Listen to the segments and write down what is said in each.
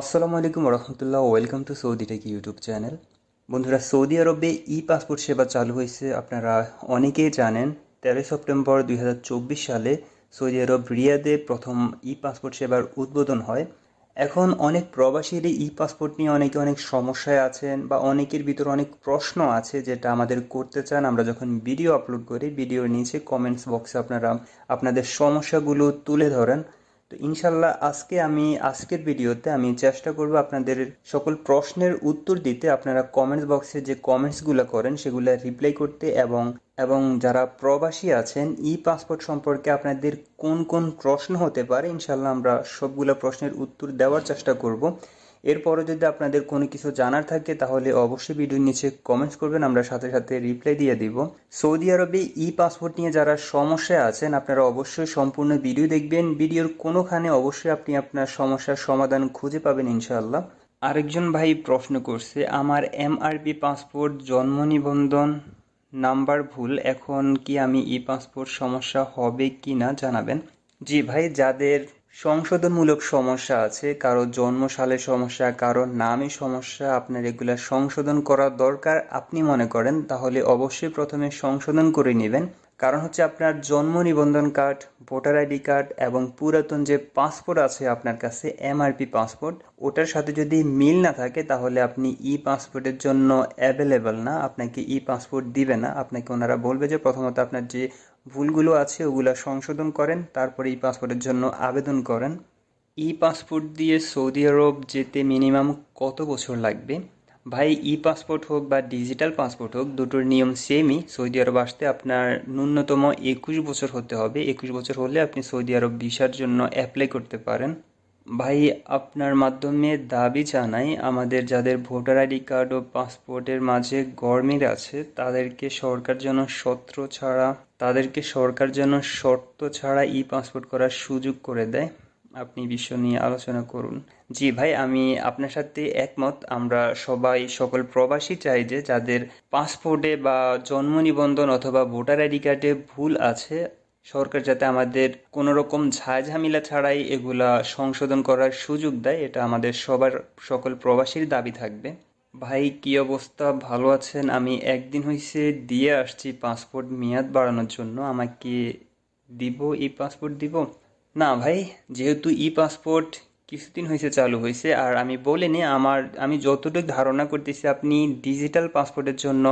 আসসালামু আলাইকুম রহমতুল্লাহ welcome to Saudi tech YouTube channel. বন্ধুরা, সৌদি আরবে ই পাসপোর্ট সেবা চালু হয়েছে, আপনারা অনেকেই জানেন, তেরোই সেপ্টেম্বর দুই হাজার চব্বিশ সালে সৌদি আরব রিয়াদে প্রথম ই পাসপোর্ট সেবার উদ্বোধন হয়। এখন অনেক প্রবাসীরই ই পাসপোর্ট নিয়ে অনেকে অনেক সমস্যায় আছেন বা অনেকের ভিতর অনেক প্রশ্ন আছে যেটা আমাদের করতে চান। আমরা যখন ভিডিও আপলোড করি, ভিডিওর নিচে কমেন্টস বক্সে আপনারা আপনাদের সমস্যাগুলো তুলে ধরেন। তো ইনশাল্লাহ আজকে আমি, আজকের ভিডিওতে আমি চেষ্টা করব আপনাদের সকল প্রশ্নের উত্তর দিতে। আপনারা কমেন্টস বক্সে যে কমেন্টসগুলো করেন, সেগুলো রিপ্লাই করতে এবং এবং যারা প্রবাসী আছেন, ই পাসপোর্ট সম্পর্কে আপনাদের কোন কোন প্রশ্ন হতে পারে, ইনশাল্লাহ আমরা সবগুলো প্রশ্নের উত্তর দেওয়ার চেষ্টা করব। এরপরে যদি আপনাদের কোনো কিছু জানার থাকে, তাহলে অবশ্যই ভিডিওর নিচে কমেন্টস করবেন, আমরা সাথে সাথে রিপ্লাই দিয়ে দিব। সৌদি আরবে ই পাসপোর্ট নিয়ে যারা সমস্যায় আছেন, আপনারা অবশ্যই সম্পূর্ণ ভিডিও দেখবেন। ভিডিওর কোনোখানে অবশ্যই আপনি আপনার সমস্যার সমাধান খুঁজে পাবেন ইনশাআল্লাহ। আরেকজন ভাই প্রশ্ন করছে, আমার এমআরপি পাসপোর্ট জন্ম নিবন্ধন নাম্বার ভুল, এখন কি আমি ই পাসপোর্ট সমস্যা হবে কি না জানাবেন? জি ভাই, যাদের সংশোধনমূলক সমস্যা আছে, কারও জন্ম সালের সমস্যা, কারও নামে সমস্যা আপনার এগুলা সংশোধন করা দরকার। আপনি মনে করেন, তাহলে অবশ্যই প্রথমে সংশোধন করে নেবেন। কারণ হচ্ছে আপনার জন্ম নিবন্ধন কার্ড, ভোটার আইডি কার্ড এবং পুরাতন যে পাসপোর্ট আছে আপনার কাছে, এমআরপি পাসপোর্ট, ওটার সাথে যদি মিল না থাকে, তাহলে আপনি ই পাসপোর্টের জন্য অ্যাভেলেবল না, আপনাকে ই পাসপোর্ট দিবে না। আপনাকে ওনারা বলবে যে প্রথমত আপনার যে ভুলগুলো আছে, ওগুলা সংশোধন করেন, তারপরে ই পাসপোর্টের জন্য আবেদন করেন। ই পাসপোর্ট দিয়ে সৌদি আরব যেতে মিনিমাম কত বছর লাগবে? ভাই, ই পাসপোর্ট হোক বা ডিজিটাল পাসপোর্ট হোক, দুটোর নিয়ম সেমই সৌদি আরব আসতে আপনার ন্যূনতম একুশ বছর হতে হবে। একুশ বছর হলে আপনি সৌদি আরব ভিসার জন্য অ্যাপ্লাই করতে পারেন। ভাই, আপনার মাধ্যমে দাবি জানাই, আমাদের যাদের ভোটার আইডি কার্ড ও পাসপোর্টের মাঝে গরমিল আছে, তাদেরকে সরকার যেন সত্র ছাড়া, তাদেরকে সরকার যেন শর্ত ছাড়া ই পাসপোর্ট করার সুযোগ করে দেয়। আপনি বিষয় নিয়ে আলোচনা করুন। জি ভাই, আমি আপনার সাথে একমত। আমরা সবাই সকল প্রবাসী চাই যে যাদের পাসপোর্টে বা জন্ম নিবন্ধন অথবা ভোটার আইডি কার্ডে ভুল আছে সরকার যাতে আমাদের কোনো রকম ঝামেলা ছাড়াই এগুলা সংশোধন করার সুযোগ দেয়, এটা আমাদের সবার, সকল প্রবাসীর দাবি থাকবে। ভাই, কি অবস্থা? ভালো আছেন? আমি একদিন হয়েছে দিয়ে আসছি পাসপোর্ট মেয়াদ বাড়ানোর জন্য। আমাকে দিব ই পাসপোর্ট দিব? না ভাই, যেহেতু ই পাসপোর্ট কিছুদিন হয়েছে চালু হয়েছে আর আমি বলিনি, আমার, আমি যতটুকু ধারণা করতেছি, আপনি ডিজিটাল পাসপোর্টের জন্য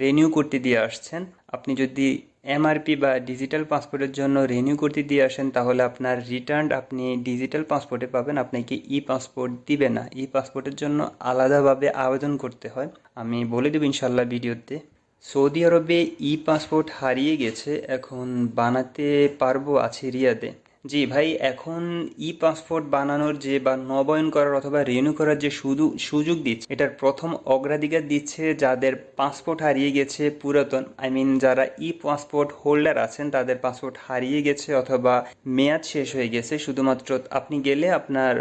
রেনিউ করতে দিয়ে আসছেন। আপনি যদি এমআরপি বা ডিজিটাল পাসপোর্টের জন্য রিনিউ করতে দিয়ে আসেন, তাহলে আপনার রিটার্ন আপনি ডিজিটাল পাসপোর্টে পাবেন। আপনাকে ই পাসপোর্ট দিবে না। ই পাসপোর্টের জন্য আলাদাভাবে আবেদন করতে হয়। আমি বলে দেবো ইনশাল্লাহ ভিডিওতে। সৌদি আরবে ই পাসপোর্ট হারিয়ে গেছে। এখন বানাতে পারব আছে রিয়াদে। জি ভাই, এখন ই পাসপোর্ট বানানোর যে বা নবায়ন করার অথবা রিনিউ করার যে সুযোগ সুযোগ দিচ্ছে, এটার প্রথম অগ্রাধিকার দিচ্ছে যাদের পাসপোর্ট হারিয়ে গেছে পুরাতন আই মিন যারা ই পাসপোর্ট হোল্ডার আছেন তাদের পাসপোর্ট হারিয়ে গেছে অথবা মেয়াদ শেষ হয়ে গেছে, শুধুমাত্র আপনি গেলে আপনার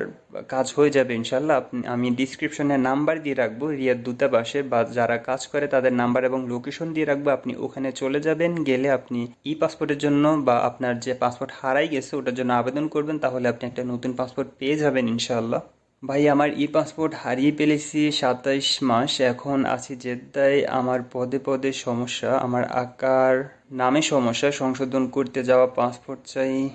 কাজ হয়ে যাবে, ইনশাল্লাহ। আমি ডিসক্রিপশনে নাম্বার দিয়ে রাখব, রিয়াদ দূতাবাসে, বা যারা কাজ করে তাদের নাম্বার এবং লোকেশন দিয়ে রাখব। আপনি ওখানে চলে যাবেন, গেলে আপনি ই পাসপোর্টের জন্য বা আপনার যে পাসপোর্ট হারাই গেছে, ওটার জন্য আবেদন করবেন, তাহলে আপনি একটা নতুন পাসপোর্ট পেয়ে যাবেন, ইনশাল্লাহ। ভাই, আমার ই পাসপোর্ট হারিয়ে ফেলেছি সাতাইশ মাস, এখন আছি জেদ্দায়। আমার পদে পদে সমস্যা, আমার আকার নামে সমস্যা, সংশোধন করতে যাওয়া পাসপোর্ট চাই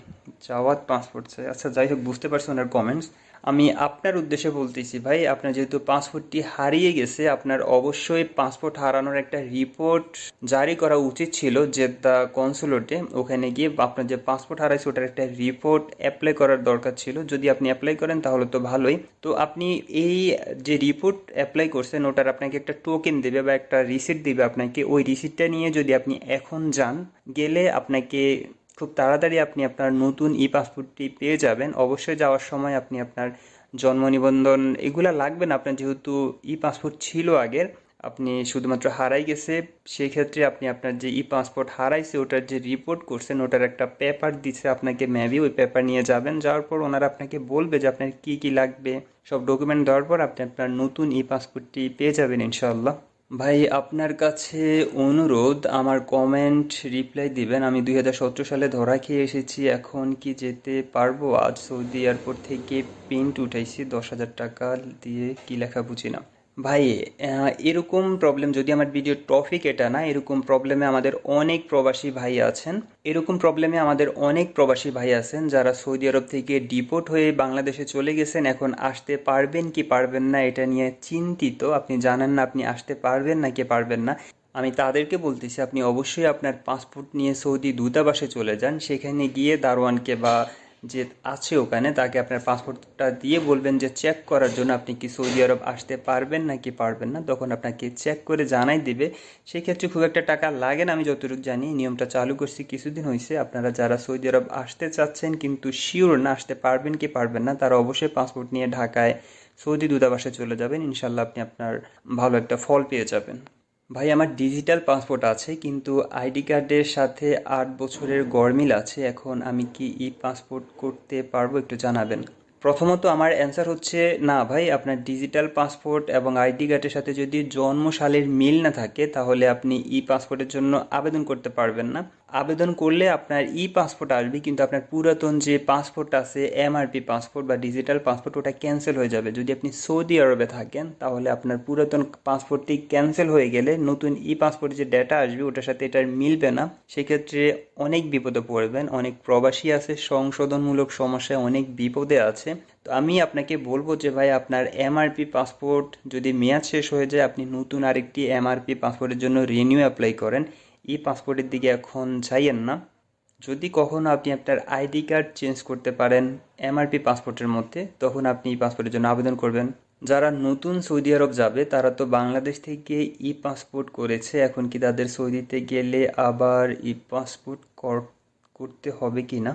যাওয়ার পাসপোর্ট চাই। আচ্ছা যাই হোক, বুঝতে পারছি ওনার কমেন্টস আমি আপনার উদ্দেশ্যে বলতেছি, ভাই, আপনার যেহেতু পাসপোর্টটি হারিয়ে গেছে, আপনার অবশ্যই পাসপোর্ট হারানোর একটা রিপোর্ট জারি করা উচিত ছিল যে জেদ্দা কনসুলেটে। ওখানে গিয়ে আপনার যে পাসপোর্ট হারাইছে, ওটার একটা রিপোর্ট অ্যাপ্লাই করার দরকার ছিল। যদি আপনি অ্যাপ্লাই করেন, তাহলে তো ভালোই। তো আপনি এই যে রিপোর্ট অ্যাপ্লাই করছেন, ওটার আপনাকে একটা টোকেন দেবে বা একটা রিসিট দিবে আপনাকে। ওই রিসিটটা নিয়ে যদি আপনি এখন যান, গেলে আপনাকে খুব তাড়াতাড়ি আপনি আপনার নতুন ই পাসপোর্টটি পেয়ে যাবেন। অবশ্যই যাওয়ার সময় আপনি আপনার জন্ম নিবন্ধন এগুলা লাগবে না। আপনার যেহেতু ই পাসপোর্ট ছিল আগের, আপনি শুধুমাত্র হারাই গেছে সেই ক্ষেত্রে আপনি আপনার যে ই পাসপোর্ট হারাইছে, ওটার যে রিপোর্ট করছেন, ওটার একটা পেপার দিচ্ছে আপনাকে মেবি ওই পেপার নিয়ে যাবেন। যাওয়ার পর ওনারা আপনাকে বলবে যে আপনার কী কী লাগবে। সব ডকুমেন্ট দেওয়ার পর আপনি আপনার নতুন ই পাসপোর্টটি পেয়ে যাবেন ইনশাল্লাহ ভাই, আপনার কাছে অনুরোধ, আমার কমেন্ট রিপ্লাই দিবেন। আমি দুই হাজার সতেরো সালে ধরা খেয়ে এসেছি, এখন কি যেতে পারব? আজ সৌদি এয়ারপোর্ট থেকে প্রিন্ট উঠাইছি, দশ হাজার টাকা দিয়ে কি লেখা বুঝি না। ভাই এরকম প্রবলেম যদি আমার ভিডিও টপিক এটা না, এরকম প্রবলেমে আমাদের অনেক প্রবাসী ভাই আছেন। এরকম প্রবলেমে আমাদের অনেক প্রবাসী ভাই আছেন যারা সৌদি আরব থেকে ডিপোর্ট হয়ে বাংলাদেশে চলে গেছেন, এখন আসতে পারবেন কি পারবেন না, এটা নিয়ে চিন্তিত। আপনি জানেন না আপনি আসতে পারবেন না কি পারবেন না। আমি তাদেরকে বলতেছি, আপনি অবশ্যই আপনার পাসপোর্ট নিয়ে সৌদি দূতাবাসে চলে যান। সেখানে গিয়ে দারোয়ানকে বা যে আছে ওখানে, তাকে আপনার পাসপোর্টটা দিয়ে বলবেন যে চেক করার জন্য আপনি কি সৌদি আরব আসতে পারবেন নাকি পারবেন না। তখন আপনাকে চেক করে জানাই দিবে। সেক্ষেত্রে খুব একটা টাকা লাগে না, আমি যতটুকু জানি। নিয়মটা চালু করছি, কিছুদিন হয়েছে আপনারা যারা সৌদি আরব আসতে চাচ্ছেন কিন্তু শিওর না আসতে পারবেন কি পারবেন না, তারা অবশ্যই পাসপোর্ট নিয়ে ঢাকায় সৌদি দূতাবাসে চলে যাবেন। ইনশাল্লাহ আপনি আপনার ভালো একটা ফল পেয়ে যাবেন। ভাই, আমার ডিজিটাল পাসপোর্ট আছে, কিন্তু আইডি কার্ডের সাথে আট বছরের গরমিল আছে। এখন আমি কি ই পাসপোর্ট করতে পারব, একটু জানাবেন? প্রথমত আমার অ্যান্সার হচ্ছে, না ভাই, আপনার ডিজিটাল পাসপোর্ট এবং আইডি কার্ডের সাথে যদি জন্ম সালের মিল না থাকে, তাহলে আপনি ই পাসপোর্টের জন্য আবেদন করতে পারবেন না। আবেদন করলে আপনার ই পাসপোর্ট আসবে, কিন্তু আপনার পুরাতন যে পাসপোর্ট আছে এমআরপি পাসপোর্ট বা ডিজিটাল পাসপোর্ট ওটা ক্যান্সেল হয়ে যাবে। যদি আপনি সৌদি আরবে থাকেন, তাহলে আপনার পুরাতন পাসপোর্টটি ক্যান্সেল হয়ে গেলে নতুন ই পাসপোর্টে যে ডেটা আসবে, ওটার সাথে এটার মিলবে না। সেক্ষেত্রে অনেক বিপদে পড়বেন, অনেক প্রবাসী আছে, সংশোধনমূলক সমস্যায় অনেক বিপদে আছে। তো আমি আপনাকে বলব যে ভাই, আপনার এমআরপি পাসপোর্ট যদি মেয়াদ শেষ হয়ে যায়, আপনি নতুন আরেকটি এমআরপি পাসপোর্টের জন্য রিনিউ অ্যাপ্লাই করেন। ই পাসপোর্টের দিকে এখন যাইয়েন না। যদি কখনো আপনি আপনার আইডি কার্ড চেঞ্জ করতে পারেন এমআরপি পাসপোর্টের মধ্যে, তখন আপনি ই পাসপোর্টের জন্য আবেদন করবেন। যারা নতুন সৌদি আরব যাবে, তারা তো বাংলাদেশ থেকে ই পাসপোর্ট করেছে, এখন কি তাদের সৌদিতে গেলে আবার ই পাসপোর্ট করতে হবে কি না?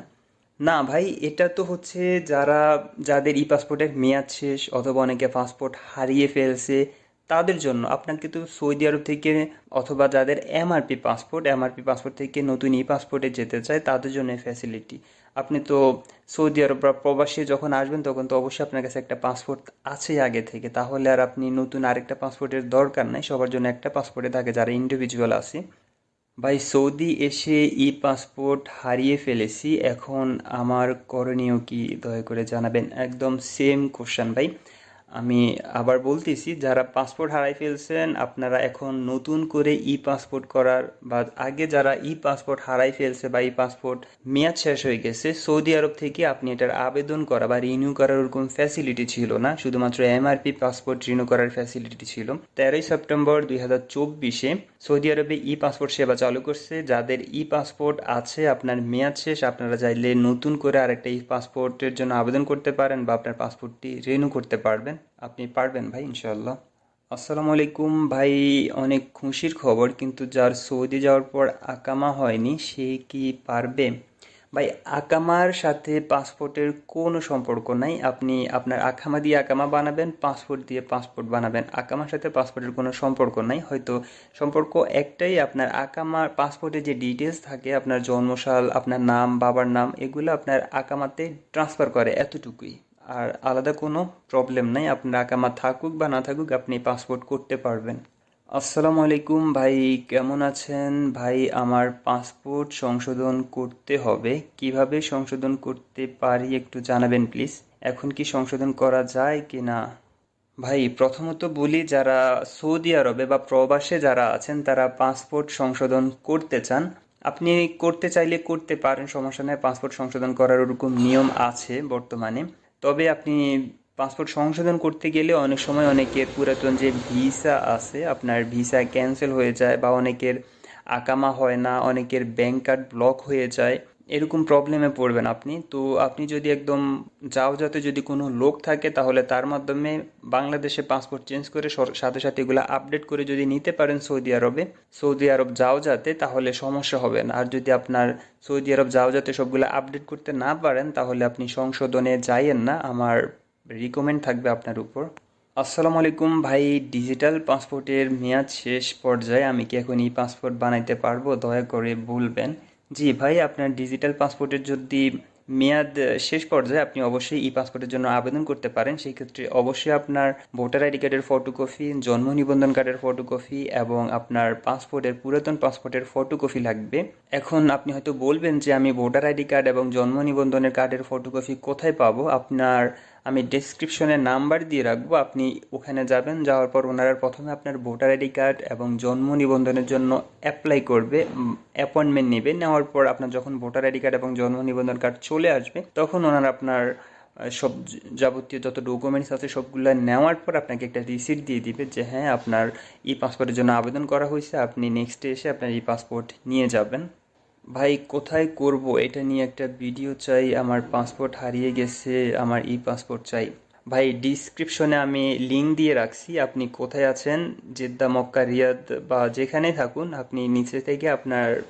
না ভাই, এটা তো হচ্ছে যারা, যাদের ই পাসপোর্টের মেয়াদ শেষ অথবা অনেকে পাসপোর্ট হারিয়ে ফেলছে তাদের জন্য আপনাকে তো সৌদি আরব থেকে অথবা যাদের এমআরপি পাসপোর্ট এমআরপি পাসপোর্ট থেকে নতুন ই পাসপোর্টে যেতে চায়, তাদের জন্য ফ্যাসিলিটি আপনি তো সৌদি আরব বা প্রবাসী যখন আসবেন, তখন তো অবশ্যই আপনার কাছে একটা পাসপোর্ট আছে আগে থেকে। তাহলে আর আপনি নতুন আরেকটা পাসপোর্টের দরকার নাই, সবার জন্য একটা পাসপোর্টে থাকে যারা ইন্ডিভিজুয়াল আছে। ভাই, সৌদি এসে ই পাসপোর্ট হারিয়ে ফেলেছি, এখন আমার করণীয় কি? দয়া করে জানাবেন। একদম সেম কোশ্চেন ভাই। আমি আবার বলতেছি, যারা পাসপোর্ট হারাই ফেলছেন, আপনারা এখন নতুন করে ই পাসপোর্ট করার বা আগে যারা ই পাসপোর্ট হারাই ফেলছে বা ই পাসপোর্ট মেয়াদ শেষ হয়ে গেছে, সৌদি আরব থেকে আপনি এটার আবেদন করা বা রিনিউ করার ওরকম ফ্যাসিলিটি ছিল না। শুধুমাত্র এমআরপি পাসপোর্ট রিনিউ করার ফ্যাসিলিটি ছিল। তেরোই সেপ্টেম্বর দুই হাজার চব্বিশে সৌদি আরবে ই পাসপোর্ট সেবা চালু করছে। যাদের ই পাসপোর্ট আছে, আপনার মেয়াদ শেষ, আপনারা চাইলে নতুন করে আরেকটা ই পাসপোর্টের জন্য আবেদন করতে পারেন বা আপনার পাসপোর্টটি রিনিউ করতে পারবেন। আপনি পারবেন ভাই ইনশাল্লাহ আসসালামু আলাইকুম ভাই, অনেক খুশির খবর, কিন্তু যার সৌদি যাওয়ার পর আকামা হয়নি, সে কি পারবে? ভাই, আকামার সাথে পাসপোর্টের কোনো সম্পর্ক নাই। আপনি আপনার আকামা দিয়ে আকামা বানাবেন, পাসপোর্ট দিয়ে পাসপোর্ট বানাবেন। আকামার সাথে পাসপোর্টের কোনো সম্পর্ক নাই। হয়তো সম্পর্ক একটাই, আপনার আকামার পাসপোর্টে যে ডিটেলস থাকে, আপনার জন্মসাল, আপনার নাম, বাবার নাম, এগুলো আপনার আকামাতে ট্রান্সফার করে এতটুকুই। আর আলাদা কোনো প্রবলেম নাই। আপনার আকামা থাকুক বা না থাকুক, আপনি পাসপোর্ট করতে পারবেন। আসসালামু আলাইকুম ভাই, কেমন আছেন? ভাই, আমার পাসপোর্ট সংশোধন করতে হবে। কীভাবে সংশোধন করতে পারি একটু জানাবেন প্লিজ এখন কি সংশোধন করা যায় কি না? ভাই, প্রথমত বলি, যারা সৌদি আরবে বা প্রবাসে যারা আছেন, তারা পাসপোর্ট সংশোধন করতে চান। আপনি করতে চাইলে করতে পারেন, সমস্যা নেই। পাসপোর্ট সংশোধন করার ওরকম নিয়ম আছে বর্তমানে। তবে আপনি পাসপোর্ট সংশোধন করতে গেলে অনেক সময় অনেকের পুরাতন যে ভিসা আছে, আপনার ভিসা ক্যান্সেল হয়ে যায় বা অনেকের আকামা হয় না, অনেকের ব্যাংক কার্ড ব্লক হয়ে যায়। এরকম প্রবলেমে পড়বেন আপনি। তো আপনি যদি একদম যাও যাতে যদি কোনো লোক থাকে, তাহলে তার মাধ্যমে বাংলাদেশে পাসপোর্ট চেঞ্জ করে সাথে সাথে এগুলো আপডেট করে যদি নিতে পারেন সৌদি আরবে, সৌদি আরব যাও যাতে তাহলে সমস্যা হবে না। আর যদি আপনার সৌদি আরব যাও যাতে সবগুলো আপডেট করতে না পারেন, তাহলে আপনি সংশোধনে যাইয়েন না। আমার রিকমেন্ড থাকবে আপনার উপর। আসসালামু আলাইকুম ভাই ডিজিটাল পাসপোর্টের মেয়াদ শেষ পর্যায়ে আমি কি এখন ই পাসপোর্ট বানাইতে পারব? দয়া করে বলবেন। জি ভাই, আপনার ডিজিটাল পাসপোর্টের যদি মেয়াদ শেষ পর্যায়ে আপনি অবশ্যই ই পাসপোর্টের জন্য আবেদন করতে পারেন। সেই ক্ষেত্রে অবশ্যই আপনার ভোটার আইডি কার্ডের ফটোকপি জন্ম নিবন্ধন কার্ডের ফটোকপি এবং আপনার পাসপোর্টের পুরাতন পাসপোর্টের ফটোকপি লাগবে। এখন আপনি হয়তো বলবেন যে আমি ভোটার আইডি কার্ড এবং জন্ম নিবন্ধনের কার্ডের ফটোকপি কোথায় পাবো? আপনার আমি ডেসক্রিপশনে নাম্বার দিয়ে রাখব। আপনি ওখানে যাবেন, যাওয়ার পর ওনারা প্রথমে আপনার ভোটার আইডি কার্ড এবং জন্ম নিবন্ধনের জন্য অ্যাপ্লাই করবে অ্যাপয়েন্টমেন্ট নেবে। নেওয়ার পর আপনার যখন ভোটার আইডি কার্ড এবং জন্ম নিবন্ধন কার্ড চলে আসবে, তখন ওনারা আপনার সব যাবতীয় যত ডকুমেন্টস আছে সবগুলো নেওয়ার পর আপনাকে একটা রিসিট দিয়ে দিবে যে হ্যাঁ আপনার ই পাসপোর্টের জন্য আবেদন করা হয়েছে। আপনি নেক্সট ডে এসে আপনার ই পাসপোর্ট নিয়ে যাবেন। ভাই, কোথায় করব? এটা নিয়ে একটা ভিডিও চাই। আমার পাসপোর্ট হারিয়ে গেছে, আমার ই পাসপোর্ট চাই। ভাই ডিসক্রিপশনে আমি লিঙ্ক দিয়ে রাখছি। আপনি কোথায় আছেন? জেদ্দা, মক্কা, রিয়াদ বা যেখানে থাকুন, আপনি নিচে থেকে আপনার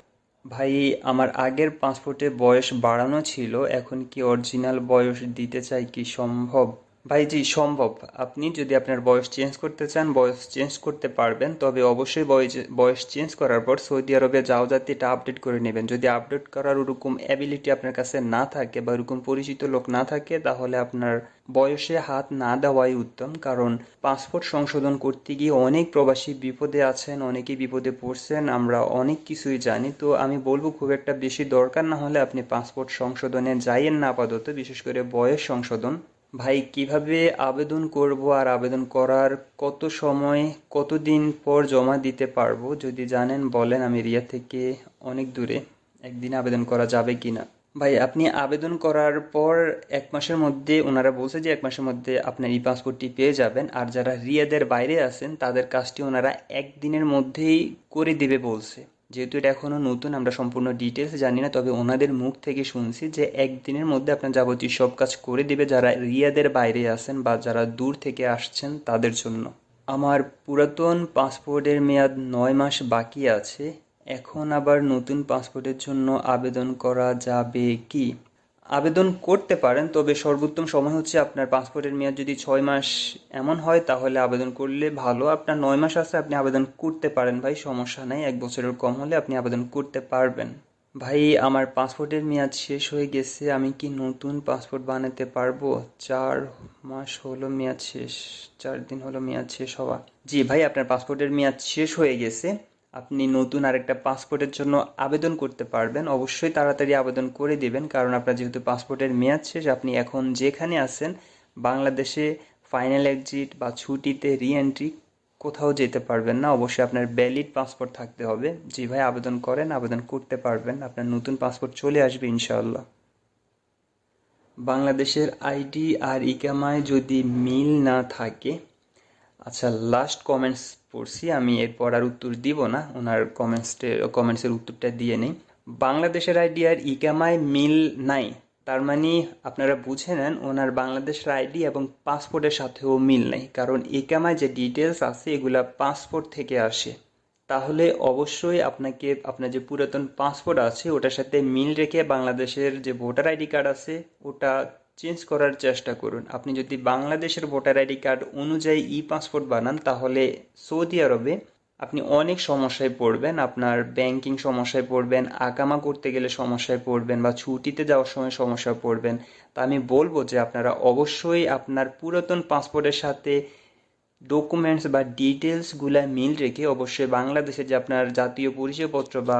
ভাই, আমার আগের পাসপোর্টে বয়স বাড়ানো ছিল। এখন কি অরিজিনাল বয়স দিতে চাই কি সম্ভব? ভাই জি, সম্ভব। আপনি যদি আপনার বয়স চেঞ্জ করতে চান, বয়স চেঞ্জ করতে পারবেন, তবে অবশ্যই বয়স বয়স চেঞ্জ করার পর সৌদি আরবে যাও যাতে এটা আপডেট করে নেবেন। যদি আপডেট করার ওরকম অ্যাবিলিটি আপনার কাছে না থাকে বা ওরকম পরিচিত লোক না থাকে, তাহলে আপনার বয়সে হাত না দেওয়াই উত্তম। কারণ পাসপোর্ট সংশোধন করতে গিয়ে অনেক প্রবাসী বিপদে আছেন, অনেকেই বিপদে পড়ছেন, আমরা অনেক কিছুই জানি। তো আমি বলব, খুব একটা বেশি দরকার না হলে আপনি পাসপোর্ট সংশোধনে যাইয়েন না আপাতত, বিশেষ করে বয়স সংশোধন। ভাই, কীভাবে আবেদন করব আর আবেদন করার কত সময় কতদিন পর জমা দিতে পারব? যদি জানেন, বলেন, আমি রিয়া থেকে অনেক দূরে একদিন আবেদন করা যাবে কি না ভাই, আপনি আবেদন করার পর এক মাসের মধ্যে, ওনারা বলছে যে এক মাসের মধ্যে আপনার ই পাসপোর্টটি পেয়ে যাবেন। আর যারা রিয়াদের বাইরে আছেন, তাদের কাজটি ওনারা একদিনের মধ্যেই করে দিবে বলছে। যেহেতু এটা এখনও নতুন, আমরা সম্পূর্ণ ডিটেলস জানি না, তবে ওনাদের মুখ থেকে শুনছি যে একদিনের মধ্যে আপনার যাবতীয় সব কাজ করে দেবে যারা রিয়াদের বাইরে আছেন বা যারা দূর থেকে আসছেন তাদের জন্য। আমার পুরাতন পাসপোর্টের মেয়াদ নয় মাস বাকি আছে, এখন আবার নতুন পাসপোর্টের জন্য আবেদন করা যাবে কি? আবেদন করতে পারেন, তবে সর্বোত্তম সময় হচ্ছে আপনার পাসপোর্টের মেয়াদ যদি ছয় মাস এমন হয়, তাহলে আবেদন করলে ভালো। আপনার নয় মাস আছে, আপনি আবেদন করতে পারেন ভাই, সমস্যা নাই। এক বছরের কম হলে আপনি আবেদন করতে পারবেন। ভাই, আমার পাসপোর্টের মেয়াদ শেষ হয়ে গেছে, আমি কি নতুন পাসপোর্ট বানাতে পারব? চার মাস হলো মেয়াদ শেষ, চার দিন হলো মেয়াদ শেষ হওয়া। জি ভাই, আপনার পাসপোর্টের মেয়াদ শেষ হয়ে গেছে। আপনি নতুন আরেকটা পাসপোর্টের জন্য আবেদন করতে পারবেন। অবশ্যই তাড়াতাড়ি আবেদন করে দিবেন, কারণ আপনার যেহেতু পাসপোর্টের মেয়াদ শেষ, আপনি এখন যেখানে আছেন, বাংলাদেশে ফাইনাল এক্সিট বা ছুটিতে রি এন্ট্রি কোথাও যেতে পারবেন না। অবশ্যই আপনার ভ্যালিড পাসপোর্ট থাকতে হবে। জি ভাই, আবেদন করেন, আবেদন করতে পারবেন। আপনার নতুন পাসপোর্ট চলে আসবে, ইনশাআল্লাহ। বাংলাদেশের আইডি আর ইকামায় যদি মিল না থাকে আচ্ছা লাস্ট কমেন্টস পড়ছি, আমি এরপর আর উত্তর দিব না, ওনার কমেন্টসে কমেন্টসের উত্তরটা দিয়ে নেই। বাংলাদেশের আইডি আর ইকামায় মিল নাই, তার মানে আপনারা বুঝে নেন, ওনার বাংলাদেশের আইডি এবং পাসপোর্টের সাথেও মিল নেই, কারণ ইকামায় যে ডিটেলস আছে, এগুলা পাসপোর্ট থেকে আসে। তাহলে অবশ্যই আপনাকে, আপনার যে পুরাতন পাসপোর্ট আছে, ওটার সাথে মিল রেখে বাংলাদেশের যে ভোটার আইডি কার্ড আছে, ওটা চেঞ্জ করার চেষ্টা করুন। আপনি যদি বাংলাদেশের ভোটার আইডি কার্ড অনুযায়ী ই পাসপোর্ট বানান, তাহলে সৌদি আরবে আপনি অনেক সমস্যায় পড়বেন। আপনার ব্যাংকিং সমস্যায় পড়বেন আকামা করতে গেলে সমস্যায় পড়বেন বা ছুটিতে যাওয়ার সময় সমস্যায় পড়বেন। তা আমি বলব যে আপনারা অবশ্যই আপনার পুরাতন পাসপোর্টের সাথে ডকুমেন্টস বা ডিটেলসগুলা মিল রেখে অবশ্যই বাংলাদেশে যে আপনার জাতীয় পরিচয়পত্র বা